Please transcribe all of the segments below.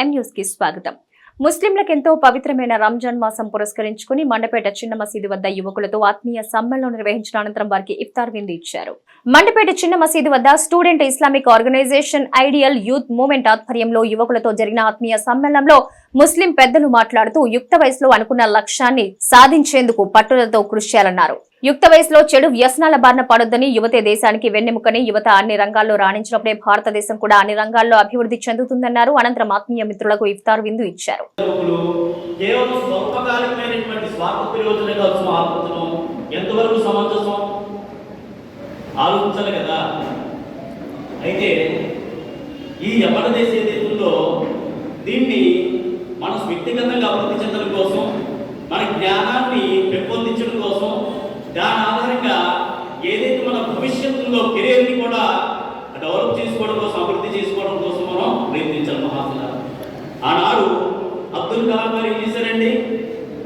ఎం న్యూస్కి స్వాగతం. ముస్లింలకెంతో పవిత్రమైన రంజాన్ మాసం పురస్కరించుకుని మండపేట చిన్న మసీదు వద్ద యువకులతో ఆత్మీయ సమ్మేళనం నిర్వహించిన అనంతరం వారికి ఇఫ్తార్ విందు ఇచ్చారు. మండపేట చిన్న మసీదు వద్ద student Islamic organization ideal youth movement ఆధ్వర్యంలో యువకులతో జరిగిన ఆత్మీయ సమ్మేళనంలో ముస్లిం పెద్దలు మాట్లాడుతూ యుక్త వయసులో అనుకున్న లక్ష్యాన్ని సాధించేందుకు పట్టుదలతో కృషి చేయాలన్నారు. యుక్త వయసులో చెడు వ్యసనాల బారిన పడొద్దని యువతే దేశానికి వెన్నెముకని యువత అన్ని రంగాల్లో రాణించినప్పుడే భారతదేశం కూడా అన్ని రంగాల్లో అభివృద్ధి చెందుతుందన్నారు. అనంతరం ఆత్మీయ మిత్రులకు ఇఫ్తార్ విందు ఇచ్చారు. ఆలోచించాలి కదా. అయితే ఈ యవన దేశ ఏదైతే ఉందో దీన్ని మన వ్యక్తిగతంగా అభివృద్ధి చెందడం కోసం మన జ్ఞానాన్ని పెంపొందించడం కోసం దాని ఆధారంగా ఏదైతే మన భవిష్యత్తులో కెరీర్ని కూడా డెవలప్ చేసుకోవడం కోసం అభివృద్ధి చేసుకోవడం కోసం మనం ప్రయత్నించాలి మహాత్మా ఆనాడు అబ్దుల్ కలాం గారు ఏం చేశారండి?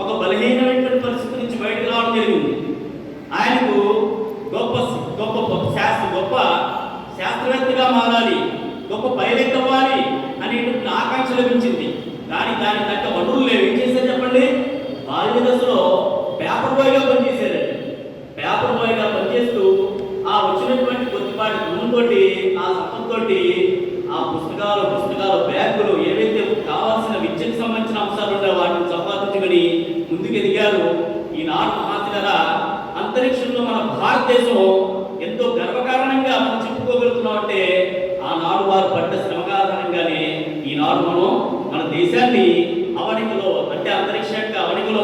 ఒక బలహీనమైనటువంటి పరిస్థితి నుంచి బయటకు రావడం జరిగింది. ఆయనకు గొప్ప గొప్ప శాస్త్ర గొప్ప శాస్త్రవేత్తగా మారాలి గొప్ప పైలట్ అవ్వాలి. తోటి ఆ సంపంతోటి ఆ పుస్తకాలు పుస్తకాలు బ్యాగులు ఏవైతే కావాల్సిన విద్యకు సంబంధించిన అంశాలు ఉన్నాయో వాటిని సంపాదించుకొని ముందుకు ఎదిగారు ఈనాడు మహాశిలర అంతరిక్షంలో మన భారతదేశం ఎంతో గర్వకారణంగా మనం చెప్పుకోగలుగుతున్నాం అంటే ఆనాడు వారు పడ్డ శ్రమ కారణంగానే ఈనాడు మనం మన దేశాన్ని అవనికలో అంటే అంతరిక్ష యొక్క అవనికలో